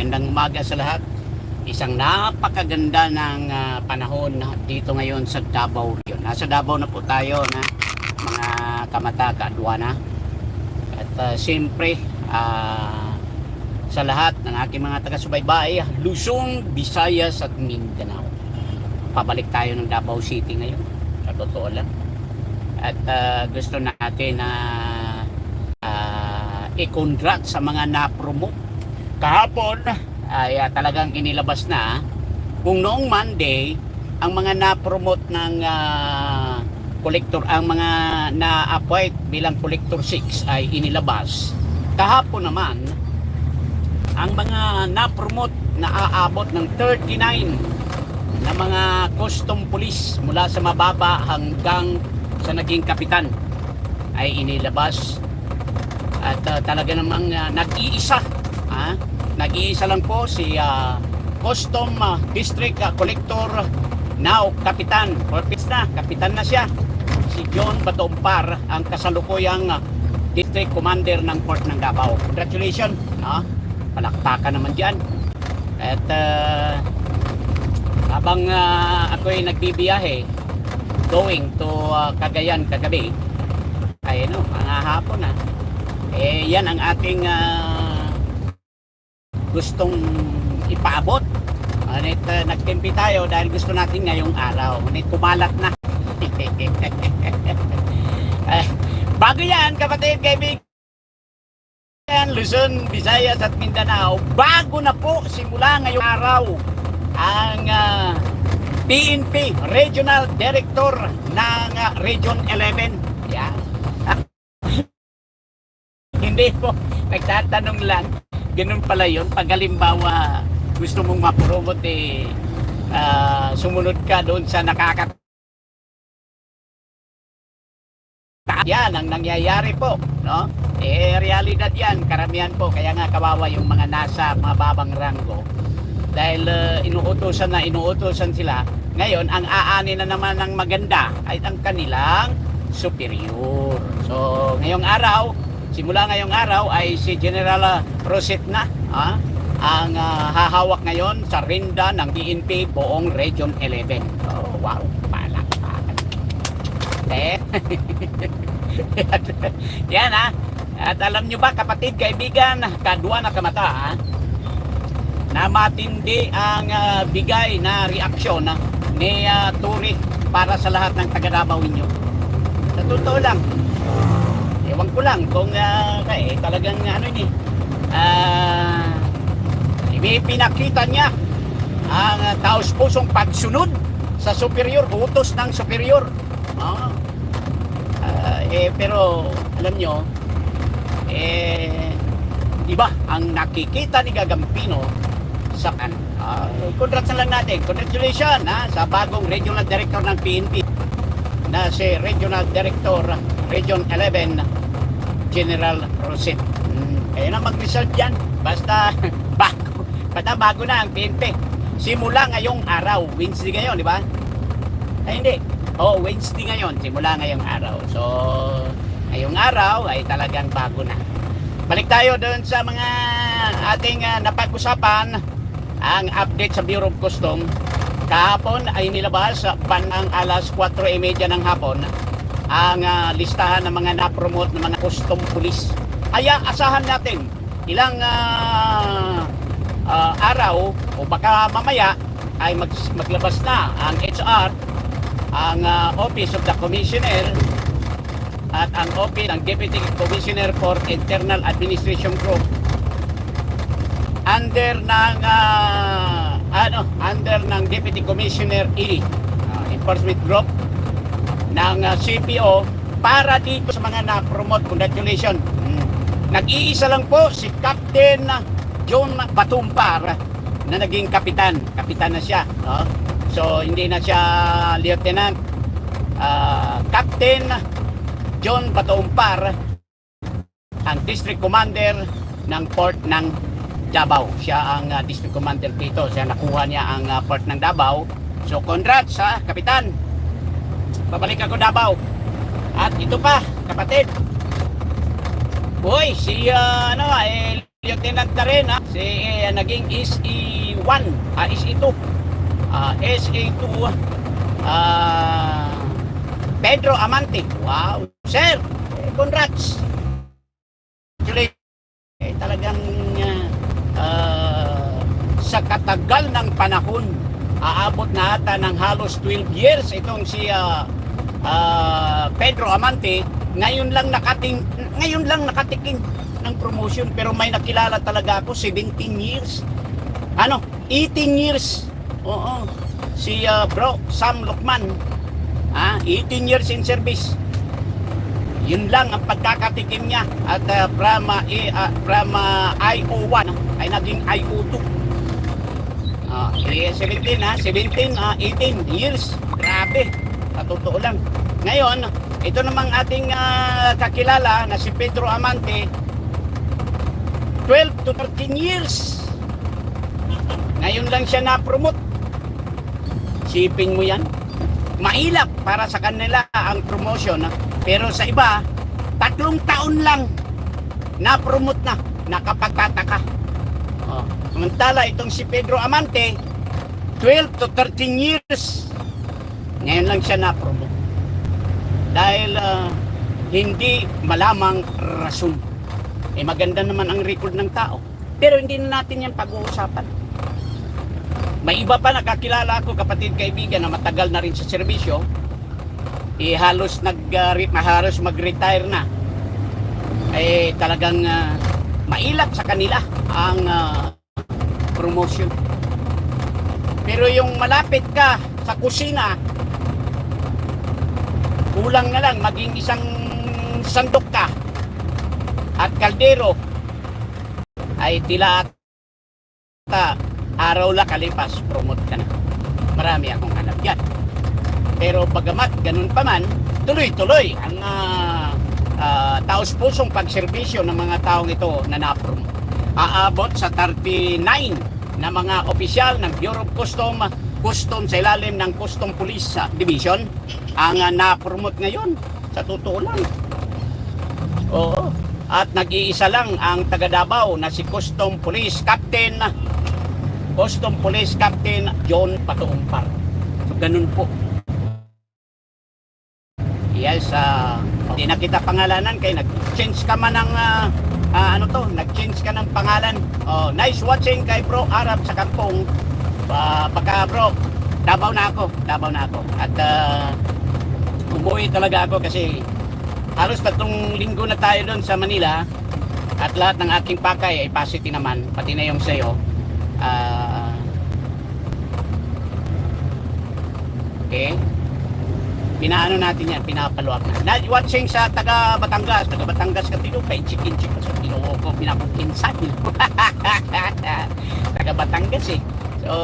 magandang umaga sa lahat. Isang napakaganda ng ah, panahon na dito ngayon sa Davao Region. Nasa Davao na po tayo na mga kamata kaadwana. At ah, siyempre, ah, sa lahat ng aking mga taga-subaybay, Luzon, Visayas at Mindanao. Pabalik tayo ng Davao City ngayon. Sa totoo lang. At ah, gusto natin na ah, i-congrats sa mga na-promote. Kahapon. Ay ah, talagang inilabas na kung noong Monday ang mga na-promote ng ah, collector ang mga na-appoint bilang collector 6 ay inilabas. Kahapon naman ang mga na-promote na aabot ng 39 na mga custom police mula sa mababa hanggang sa naging kapitan ay inilabas. At uh, talaga namang uh, nag-iisa ah, nag-iisa lang po si ah, custom ah, district ah, collector now kapitan. Corpus na kapitan na siya. Si John Batompar ang kasalukuyang ah, district commander ng port ng Davao. Congratulations ah, palakpakan naman dyan. At ah, habang uh, ako'y nagbibiyahe going to ah, Cagayan kagabi ay ano, mga hapon na eh yan ang ating ah, gustong ipaabot Ngunit uh, nagtimpi tayo dahil gusto natin ngayong araw. Ngunit kumalat na. Eh, bago yan, kapatid, kaibigan, Luzon, Visayas at Mindanao, bago na po simula ngayong araw ang ah, PNP Regional Director ng ah, Region 11. Yan. Hindi po, nagtatanong lang. Ganun pala yun. Pag halimbawa gusto mong mapromote eh, ah, sumunod ka doon sa nakakat yan ang nangyayari po no? Eh realidad yan. Karamihan po. Kaya nga kawawa yung mga nasa mababang ranggo. Dahil uh, inuutosan na inuutosan sila. Ngayon ang aani na naman ng maganda ay ang kanilang superior. So ngayong araw simula ngayong araw ay si General Roset na ah, ang ah, hahawak ngayon sa rinda ng PNP buong Region 11 oh, wow palakpakan eh yan ha. At alam nyo ba kapatid, kaibigan, kadwa na kamata ha? Na matindi ang ah, bigay na reaksyon na ni ah, Turi para sa lahat ng taga Davao ninyo. Sa totoo lang, ewan ko lang kung uh, eh, talagang ano ni ah may pinakita niya ang uh, taos pusong pagsunod sa superior, utos ng superior. Ah. Ah, eh, pero alam nyo, eh, di ba, ang nakikita ni Gagampino sa kan, uh, congrats na lang natin. Congratulations ha, sa bagong regional director ng PNP na si Regional Director Region 11 General Roset. Hmm, na mag-result yan. Basta bago, basta bago na ang PNP. Simula ngayong araw, Wednesday ngayon, di ba? Ay hindi, Oh, Wednesday ngayon, simula ngayong araw. So, ngayong araw ay talagang bago na. Balik tayo doon sa mga ating uh, napag-usapan ang update sa Bureau of Custom. Kahapon ay nilabas sa panang alas 4.30 ng hapon ang uh, listahan ng mga na-promote ng mga custom police. Kaya asahan natin ilang uh, uh, araw o baka mamaya ay mag maglabas na ang HR ang uh, Office of the Commissioner at ang Office ng Deputy Commissioner for Internal Administration Group under ng uh, ano under ng Deputy Commissioner E uh, Enforcement Group ng uh, CPO para dito sa mga na-promote congratulations hmm. nag-iisa lang po si Captain John Batumpar na naging kapitan kapitan na siya no? So hindi na siya lieutenant. Uh, Captain John Batoumpar ang district commander ng port ng Davao. Siya ang uh, district commander dito. Siya nakuha niya ang uh, port ng Davao. So congrats sa kapitan. Babalik ako Davao. At ito pa, kapatid. Boy, si uh, ano eh lieutenant na rin ha. Si eh, naging SE1, ah, SE2. Ah, SE2 ah Pedro Amante. Wow, sir. Eh, congrats. Actually, eh, talagang ah, ah, sa katagal ng panahon, aabot na ata ng halos 12 years itong si ah, ah, Pedro Amante. Ngayon lang nakating ngayon lang nakatiking ng promotion pero may nakilala talaga ako 17 years. Ano? 18 years. Oo. Si ah, bro Sam Lukman. Ah, 18 years in service. Yun lang ang pagkakatikim niya at uh, from, uh, uh, from uh, IO1 ay naging IO2. Ah, eh, 17 ha, 17, ah, 18 years. Grabe. Totoo lang. Ngayon, ito namang ating ah, kakilala na si Pedro Amante, 12 to 13 years. Ngayon lang siya na-promote. Sipin mo yan. Mahilap para sa kanila ang promotion. ah. Pero sa iba, tatlong taon lang na-promote na. Nakapagtataka. Oh. Samantala, itong si Pedro Amante, 12 to 13 years. Ngayon lang siya na-promote. Dahil ah, hindi malamang rason. Eh maganda naman ang record ng tao. Pero hindi na natin yan pag-uusapan. May iba pa nakakilala ako kapatid kaibigan na matagal na rin sa serbisyo. Eh halos nag uh, re- halos mag-retire na. Eh talagang ah, mailap sa kanila ang ah, promotion. Pero yung malapit ka sa kusina, kulang na lang maging isang sandok ka at kaldero ay tila ata araw la kalipas promote ka na. Marami akong hanap yan. Pero bagamat ganun pa man, tuloy-tuloy ang ah, ah, taos-pusong pagserbisyo ng mga taong ito na na-promote. Aabot sa 39 na mga opisyal ng Bureau of Custom, Custom sa ilalim ng Custom Police ah, Division ang ah, na-promote ngayon. Sa totoo lang. Oo. At nag-iisa lang ang taga Davao na si Custom Police Captain Custom Police Captain John Patuumpar. So ganun po. Yes, ah, hindi na kita pangalanan kay nag-change ka man ng ah, ah, ano to, nag-change ka ng pangalan. Oh, nice watching kay Bro Arab sa Kampong. Pa pagka bro, Davao na ako, Davao na ako. At ah, umuwi talaga ako kasi halos tatlong linggo na tayo doon sa Manila at lahat ng aking pakay ay positive naman pati na yung sayo. Ah, okay. Pinaano natin yan pinapaluwag na. Na watching sa taga Batangas taga Batangas ka tino kay chicken chick so tinuo ko pinapakinsan taga Batangas eh so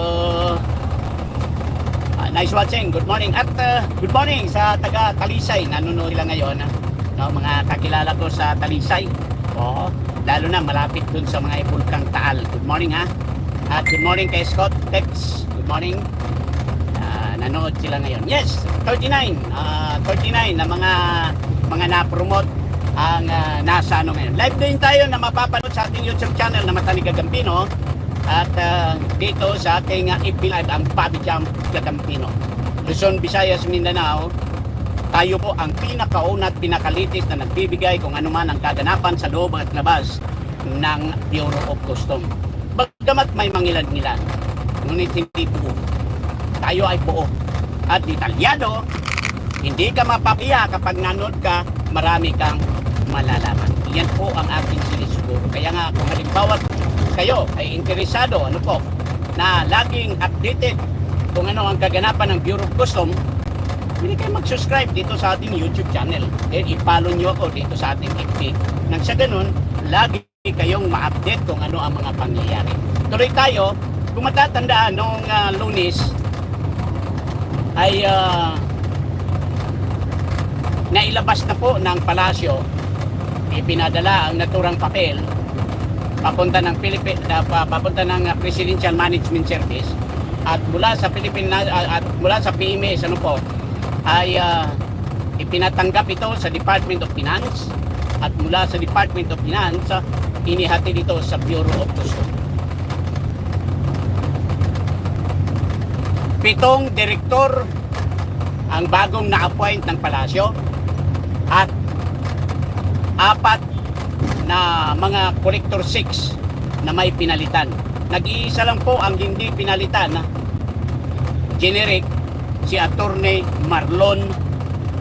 Ah, nice watching. Good morning. At uh, good morning sa taga Talisay. Nanonood sila ngayon. ah. No, mga kakilala ko sa Talisay. Oo. Lalo na malapit dun sa mga Bulkang Taal. Good morning ha. At good morning kay Scott Tex. Good morning. Ah, nanood sila ngayon. Yes, 39. Ah, 39 na mga mga na-promote ang ah, nasa ano ngayon. Live din tayo na mapapanood sa ating YouTube channel na Matani Gagampino at ah, dito sa ating uh, FB Live ang Bobby Jump Gagampino. Luzon, Visayas, Mindanao, tayo po ang pinakauna at pinakalitis na nagbibigay kung ano man ang kaganapan sa loob at labas ng Bureau of Custom. Bagamat may mangilan-ngilan, ngunit hindi buo. Tayo ay buo. At detalyado, hindi ka mapapiya kapag nanood ka, marami kang malalaman. Yan po ang ating sinisuguro. Kaya nga kung halimbawa kayo ay interesado, ano po, na laging updated kung ano ang kaganapan ng Bureau of Custom, hindi kayo mag-subscribe dito sa ating YouTube channel. Then i-follow nyo ako dito sa ating FB. Nang sa ganun, lagi kayong ma-update kung ano ang mga pangyayari. Tuloy tayo, kung matatandaan noong ah, lunes, ay ah, nailabas na po ng palasyo ipinadala ang naturang papel papunta ng Philippine papunta ng ah, Presidential Management Service at mula sa Philippine ah, at mula sa PMS ano po ay ah, ipinatanggap ito sa Department of Finance at mula sa Department of Finance ah, inihati dito sa Bureau of Custom. Pitong direktor ang bagong na-appoint ng palasyo at apat na mga collector 6 na may pinalitan. Nag-iisa lang po ang hindi pinalitan na generic si Attorney Marlon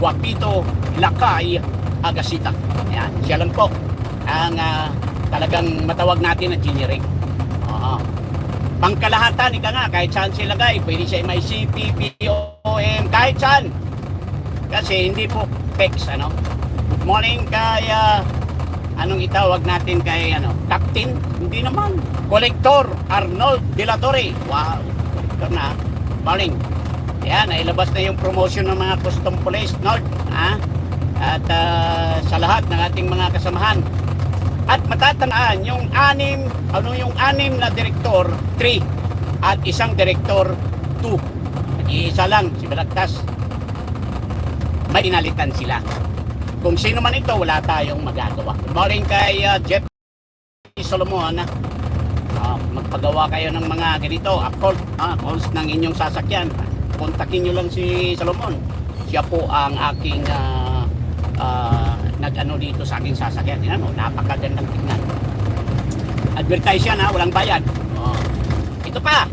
Guapito Lakay Agasita. Ayan, siya lang po ang ah, talagang matawag natin na generic. Oo. Pangkalahatan, ika nga, kahit saan sila lagay, pwede siya MICP, POM, kahit saan. Kasi hindi po PEX, ano. Morning kay, ah, anong itawag natin kay, ano, Captain? Hindi naman. Collector Arnold De La Torre. Wow, collector na. Morning. Yan, nailabas na yung promotion ng mga custom police, North. Ha? At ah, sa lahat ng ating mga kasamahan. At matatandaan, yung anim, ano yung anim na direktor, 3. At isang direktor, 2. Isa lang, si Balagtas. May inalitan sila. Kung sino man ito, wala tayong magagawa. Good morning kay ah, Jeff Solomon. Ah, magpagawa kayo ng mga ganito, uphold, ah, calls ng inyong sasakyan. Kontakin nyo lang si Solomon. Siya po ang aking ah, ah, nag-ano dito sa aking sasakyan. Tingnan mo, napakagandang tingnan. Advertise yan ha, walang bayad. Oh. Ito pa.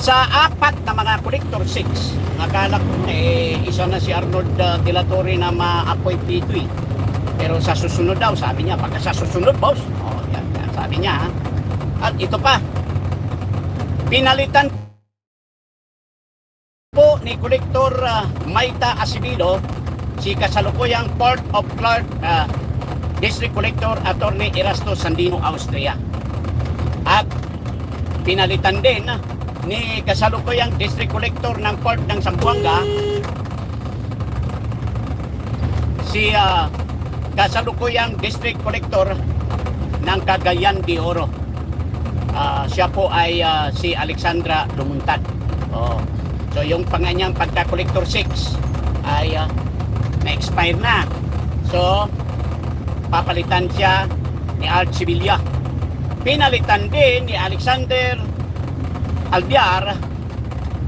Sa apat na mga collector 6, nakala ko eh, isa na si Arnold uh, De La Torre na ma-appoint dito eh. Pero sa susunod daw, sabi niya, pagka sa susunod, boss. Oh, yan, yan, sabi niya ha. At ito pa, pinalitan po ni Collector uh, Maita Asibido si kasalukuyang Port of Clark uh, District Collector Attorney Erasto Sandino, Austria. At pinalitan din ni kasalukuyang District Collector ng Port ng Zamboanga si uh, kasalukuyang District Collector ng Cagayan de Oro. Ah, siya po ay ah, si Alexandra Lumuntad. Oh. So yung panganyang pagka-collector 6 ay ah, na-expire na. So papalitan siya ni Art Sibilia. Pinalitan din ni Alexander Albiar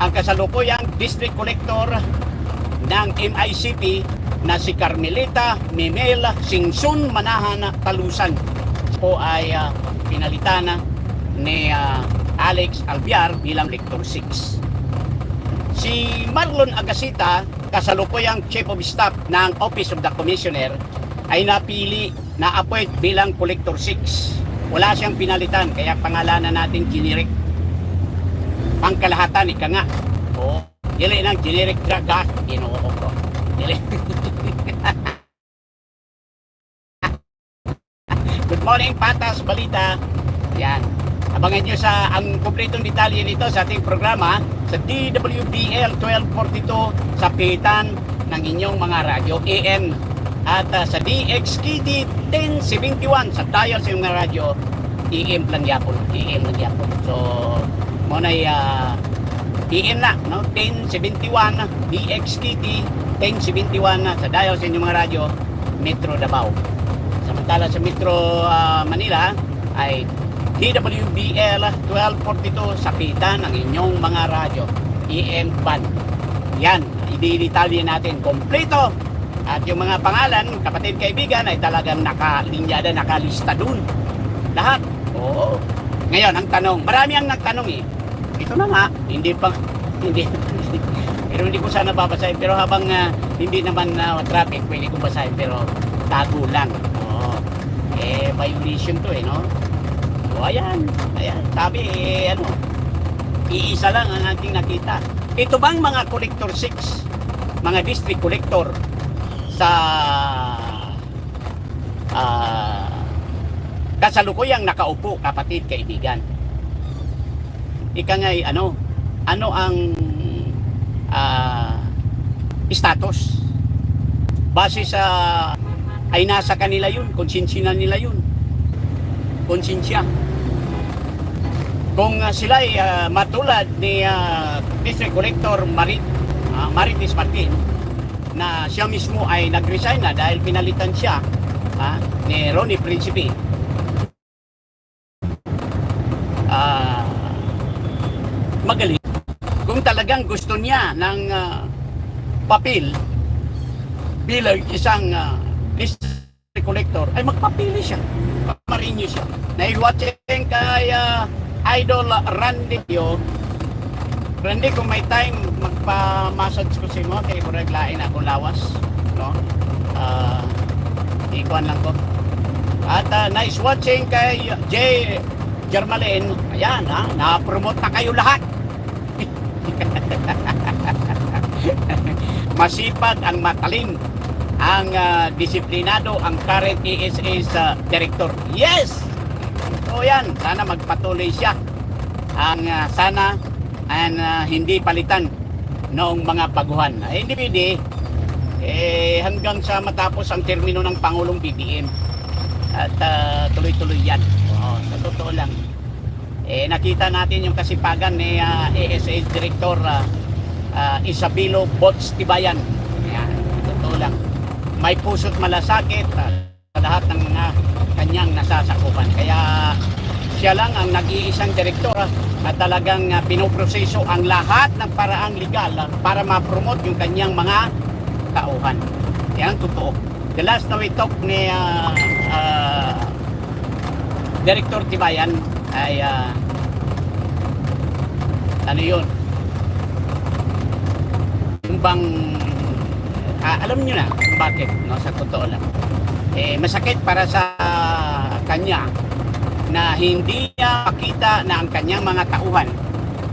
ang kasalukuyang district collector ng MICP na si Carmelita Mimel Singsun Manahan Talusan po ay ah, pinalitan na ni ah, Alex Albiar bilang Lector 6. Si Marlon Agasita, kasalukuyang Chief of Staff ng Office of the Commissioner, ay napili na appoint bilang Collector 6. Wala siyang pinalitan, kaya pangalanan natin generic. Pangkalahatan, ika nga. O, dili ng generic drug ha. Ginoo ko. Dili. Good morning, Patas Balita. Yan. Abangan nyo sa ang kumpletong detalye nito sa ating programa sa DWBL 1242 sa pitan ng inyong mga radyo AM at ah, sa DXKD 1071 sa dial sa inyong mga radyo AM lang yapon AM lang yapon so mo na uh, AM na no 1071 DXKD 1071 na sa dial sa inyong mga radyo Metro Davao Samantala sa Metro ah, Manila ay DWBL 1242 sa pita ng inyong mga radyo EM band. Yan, i-detalye natin kompleto. At yung mga pangalan, kapatid kaibigan ay talagang nakalinyada, nakalista dun. Lahat. Oo. Ngayon, ang tanong, marami ang nagtanong eh. Ito na nga, hindi pa, hindi, pero hindi ko sana babasahin. Pero habang ah, hindi naman na traffic, pwede ko basahin. Pero tago lang. Oo. Eh, violation to eh, no? O ayan, ayan, sabi eh, ano, iisa lang ang ating nakita. Ito bang mga collector 6, mga district collector sa ah kasalukuyang nakaupo, kapatid, kaibigan. Ika nga'y ano, ano ang ah, status? Base sa ay nasa kanila yun, konsensya nila yun konsensya. Kung uh, sila ay uh, matulad ni uh, District Collector Marit, uh, Marites Martin na siya mismo ay nag-resign na dahil pinalitan siya ah, ni Ronnie Principe. Magaling. Kung talagang gusto niya ng ah, papel bilang isang uh, district collector, ay magpapili siya. Pamarinyo siya. Naiwatching kay ah, Idol Randy Pio. Randy, kung may time, magpa-massage ko si mo kay Buraglain ako lawas. No? Ah, ikuan lang ko. At ah, nice watching kay Jay Germalin. Ayan, ha? Na-promote na kayo lahat. Masipag ang matalin ang ah, disiplinado ang current ESA sa director. Yes! So yan, sana magpatuloy siya. Ang ah, sana ang ah, hindi palitan noong mga baguhan. Eh, hindi pwede. Eh, hanggang sa matapos ang termino ng Pangulong BBM. At ah, tuloy-tuloy yan. Oo, sa totoo lang. Eh, nakita natin yung kasipagan ni ah, ASA Director ah, ah, Isabelo Bots Tibayan. Ayan, totoo lang. May puso't malasakit ah, sa lahat ng mga kanyang nasasakupan. Kaya siya lang ang nag-iisang direktor ah, at talagang ah, pinoproseso ang lahat ng paraang legal ah, para ma-promote yung kanyang mga tauhan. Yan ang totoo. The last na we talk ni ah, ah, Director Tibayan ay ah, ano yun? Yung bang ah, alam niyo na kung bakit no sa totoo lang. Eh masakit para sa kanya na hindi niya makita na ang kanyang mga tauhan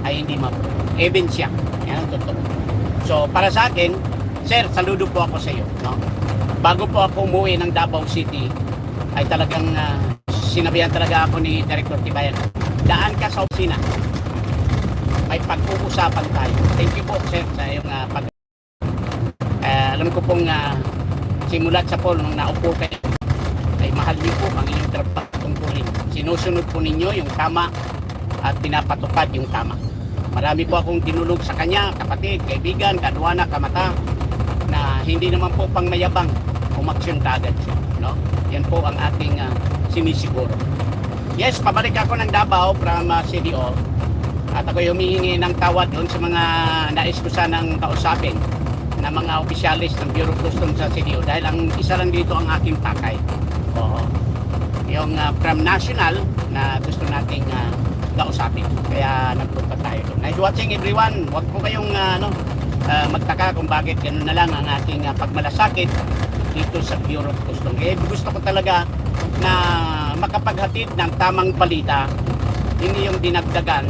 ay hindi ma ebidensya. Yan ang totoo. So para sa akin, sir, saludo po ako sa iyo, no? Bago po ako umuwi ng Davao City, ay talagang ah, sinabihan talaga ako ni Director Tibayan, daan ka sa opisina. May pag-uusapan tayo. Thank you po, sir, sa iyong ah, pag... Eh, alam ko pong ah, simulat sa poll nung naupo kayo, ay mahal niyo po ang inyong trabaho tungkulin. Sinusunod po ninyo yung tama at pinapatupad yung tama. Marami po akong tinulog sa kanya, kapatid, kaibigan, kadwana, kamata, na hindi naman po pang mayabang, umaksyon kagad siya. No? Yan po ang ating ah, sinisiguro. Yes, pabalik ako ng Davao from uh, CDO at ako humihingi ng tawad doon sa mga nais ko sanang kausapin na mga opisyalis ng Bureau of Customs sa CDO dahil ang isa lang dito ang aking pakay. Oo. Yung uh, from national na gusto nating uh, kausapin. Kaya nagpunta tayo doon. Nice watching everyone. Huwag po kayong uh, ano, uh, magtaka kung bakit ganun na lang ang ating uh, pagmalasakit dito sa Bureau of Customs. Eh, gusto ko talaga na makapaghatid ng tamang balita, hindi yung dinagdagan,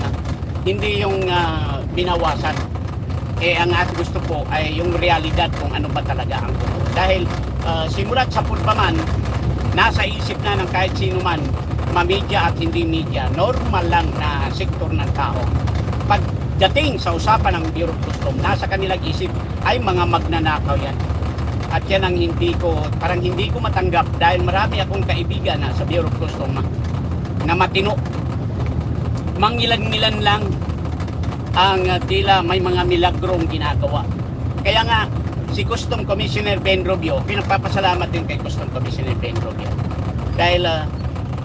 hindi yung ah, binawasan. Eh, ang at gusto po ay yung realidad kung ano ba talaga ang totoo. Dahil ah, simulat sa pulpaman, nasa isip na ng kahit sino man, mamedya at hindi media, normal lang na sektor ng tao. Pagdating sa usapan ng Bureau of Customs, nasa kanilang isip ay mga magnanakaw yan. At yan ang hindi ko, parang hindi ko matanggap dahil marami akong kaibigan na sa Bureau of Customs na, na matino. Mangilan-ngilan lang ang uh, tila may mga milagrong ginagawa. Kaya nga, si Custom Commissioner Ben Rubio, pinapapasalamat din kay Custom Commissioner Ben Rubio. Dahil uh,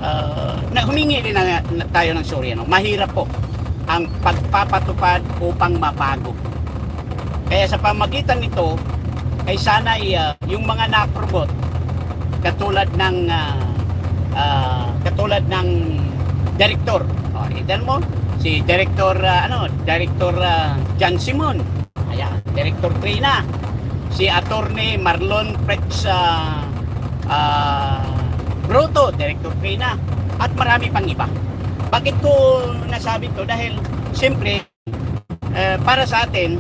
uh, na humingi rin na, na tayo ng sorry. Ano? Mahirap po ang pagpapatupad upang mabago. Kaya sa pamagitan nito, ay sana uh, yung mga na-promote katulad ng ah, ah, katulad ng director. Oh, mo si director ah, ano, director ah, John Simon. Ayan, director Trina. Si attorney Marlon Prex ah, ah, Bruto, director Trina. At marami pang iba. Bakit ko nasabi to? Dahil siyempre eh, para sa atin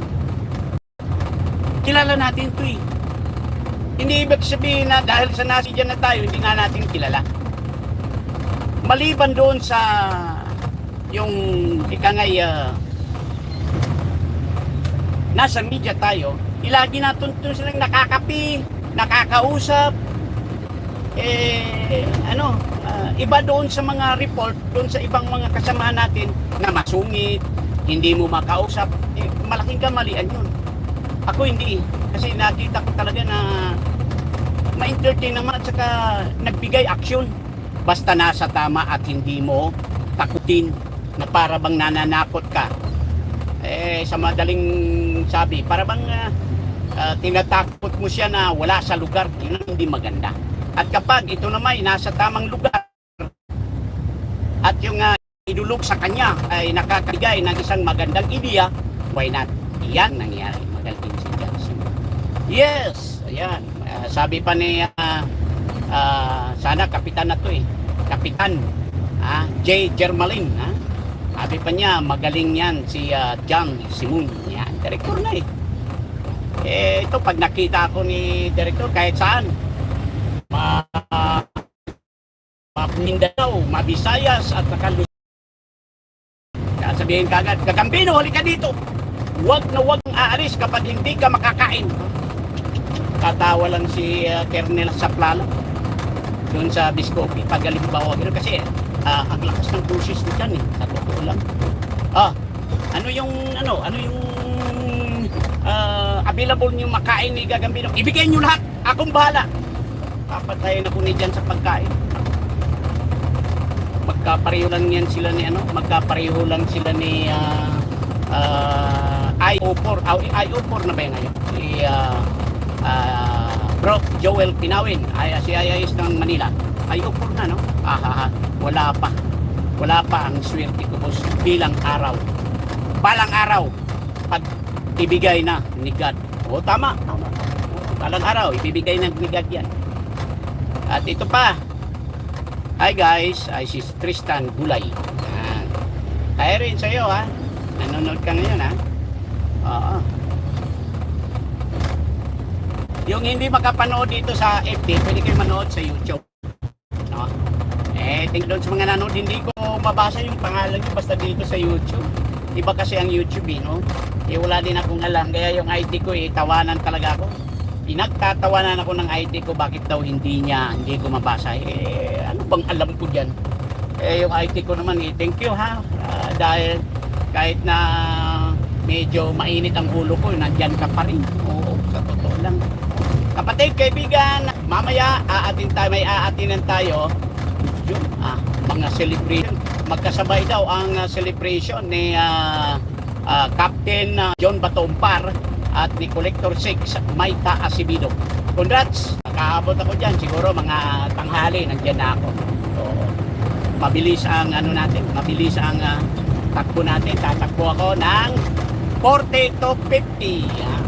kilala natin to eh. Hindi ibig sabihin na dahil sa nasi dyan na tayo, hindi na natin kilala. Maliban doon sa yung ikangay uh, nasa media tayo, ilagi natin doon silang nakakapi, nakakausap, eh, ano, ah, iba doon sa mga report, doon sa ibang mga kasamahan natin na masungit, hindi mo makausap, eh, malaking kamalian yun. Ako hindi. Kasi nakita ko talaga na ma-entertain naman at saka nagbigay aksyon. Basta nasa tama at hindi mo takutin na para bang nananakot ka. Eh, sa madaling sabi, para bang ah, ah, tinatakot mo siya na wala sa lugar. Yun ang hindi maganda. At kapag ito naman nasa tamang lugar at yung ah, idulog sa kanya ay nakakabigay ng isang magandang ideya, why not? Yan nangyari. Magaling si Johnson. Yes! Ayan. Ah, sabi pa ni ah, ah, sana kapitan na to eh. Kapitan. Ah, J. Germalin. Ha? Sabi pa niya, magaling yan si ah, John Simon. Yan, direktor na eh. Eh, ito pag nakita ako ni direktor kahit saan, ma ma Mindanao, Mabisayas at. Kaya sabihin kagad, Gagambino, huli ka dito. Huwag na huwag aalis kapag hindi ka makakain. Katawa lang si uh, Kernel Saplala doon sa Biscopi. Pagaling ba huwag kasi ah, ang lakas ng boses mo dyan eh. Sa totoo lang. Ah, ano yung ano, ano yung ah, available niyo makain ni Gagambino? Ibigay niyo lahat. Akong bahala. Papatayin ako ni dyan sa pagkain magkapareho lang yan sila ni ano magkapareho lang sila ni uh, uh, IO4 uh, IO4 na ba yan ngayon si uh, uh, bro Joel Pinawin ay, IIS ng Manila. IO4 na no? Ah, ah, ah. wala pa. Wala pa ang swerte ko boss. Bilang araw. Balang araw. Pag ibigay na ni God. O tama. Tama. Balang araw ibibigay na ni God yan. At ito pa. Hi guys, ay si Tristan Gulay. Kaya rin sa'yo ha. Nanonood ka ngayon ha. Oo. Yung hindi makapanood dito sa FB, pwede kayo manood sa YouTube. No? Eh, tingnan doon sa mga nanood, hindi ko mabasa yung pangalan nyo basta dito sa YouTube. Iba kasi ang YouTube eh, no? Eh, wala din akong alam. Kaya yung ID ko eh, tawanan talaga ako. Pinagtatawanan ako ng ID ko bakit daw hindi niya, hindi ko mabasa. Eh, ano bang alam ko dyan? Eh, yung ID ko naman eh, thank you ha. Ah, dahil kahit na medyo mainit ang ulo ko, nandyan ka pa rin. Oo, sa totoo lang. Kapatid, kaibigan, mamaya aatin tayo, may aatinan tayo. Yun, ah, mga celebration. Magkasabay daw ang ah, celebration ni ah, ah, Captain ah, John Batompar at ni Collector 6 Maita Asibido. Congrats! Nakaabot ako dyan. Siguro mga tanghali, nandyan na ako. So, mabilis ang ano natin, mabilis ang ah, takbo natin. Tatakbo ako ng 40 to 50. Yan,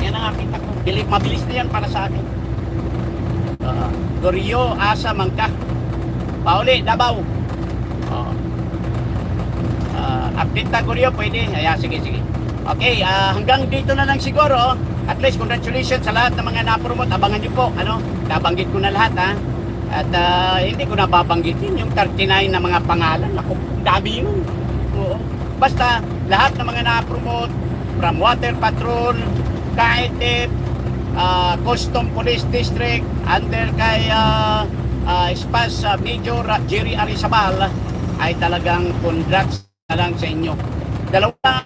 yan ang aking takbo. Bilis, mabilis na yan para sa akin. Uh, Gorio, Asa, Mangka. Pauli, Davao. Uh, uh, update na Gorio, pwede. Ayan, sige, sige. Okay, ah, hanggang dito na lang siguro. At least congratulations sa lahat ng mga na-promote. Abangan nyo po, ano, nabanggit ko na lahat ha. At ah, hindi ko nababanggitin yung 39 na mga pangalan. Ako, dami yun. Oo. Basta lahat ng mga na-promote from Water Patrol, Kaitip, ah, Custom Police District, under kay uh, Spas ah, Major Jerry Arizabal ay talagang congrats na lang sa inyo. Dalawa lang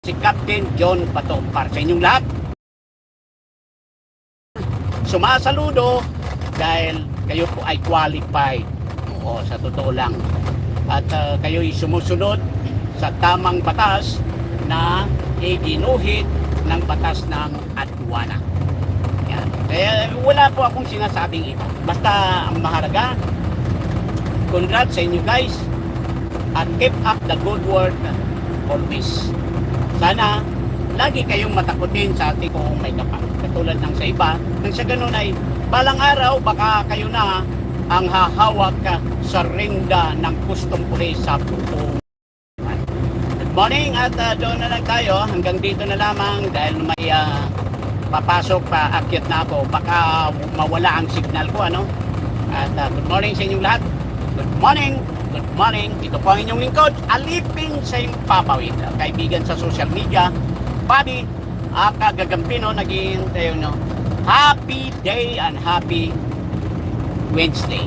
si Captain John Batompar sa inyong lahat. Sumasaludo dahil kayo po ay qualified. Oo, sa totoo lang. At uh, kayo ay sumusunod sa tamang batas na iginuhit ng batas ng aduana. Yan. Kaya wala po akong sinasabing ito. Basta ang mahalaga, congrats sa inyo guys at keep up the good work always. Sana lagi kayong matakutin sa ating kung may kapal. Katulad ng sa iba, nang sa ganun ay balang araw baka kayo na ang hahawak sa ringda ng custom police sa buong morning at uh, doon na lang tayo. Hanggang dito na lamang dahil may uh, papasok pa akyat na ako. Baka mawala ang signal ko ano. At uh, good morning sa inyong lahat. Good morning. Good morning. Ito po ang inyong lingkod. Alipin sa Papawid. Kaibigan sa social media. Bobby Aka Gagampino. Naging tayo no. Happy day and happy Wednesday.